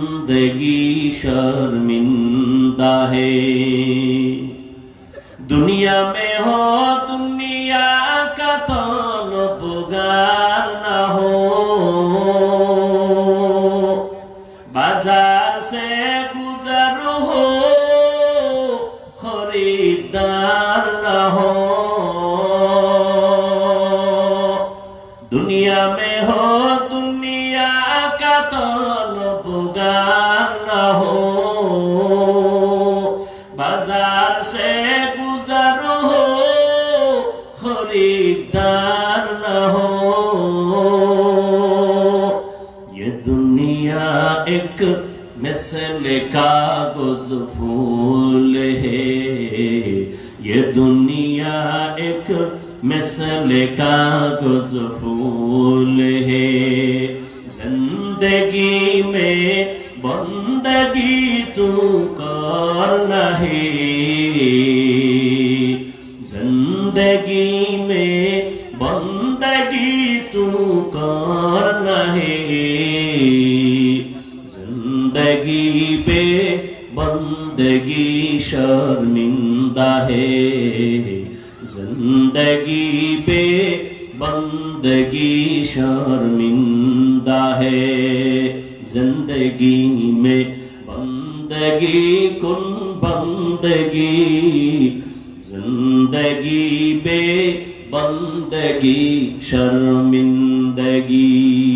বন্দগি শর্মিন্দা হে। দুনিয়া মে হো, দুনিয়া কত লোপগার না হো। বাজার সে গুজর হো খরিদার না মে হো, দুনিয়া কত خریدار نہ ہو۔ یہ دنیا ایک مثل کاغذ پھول ہے۔ یہ دنیا ایک مثل کاغذ پھول ہے۔ زندگی میں بندگی تو کرنا ہے زندگی میں بندگی تو کرنا ہے زندگی پہ بندگی شرمندہ ہے۔ زندگی پہ بندگی شرمندہ ہے۔ زندگی میں بندگی کن بندگی زندگی بے بندگی شرمندگی۔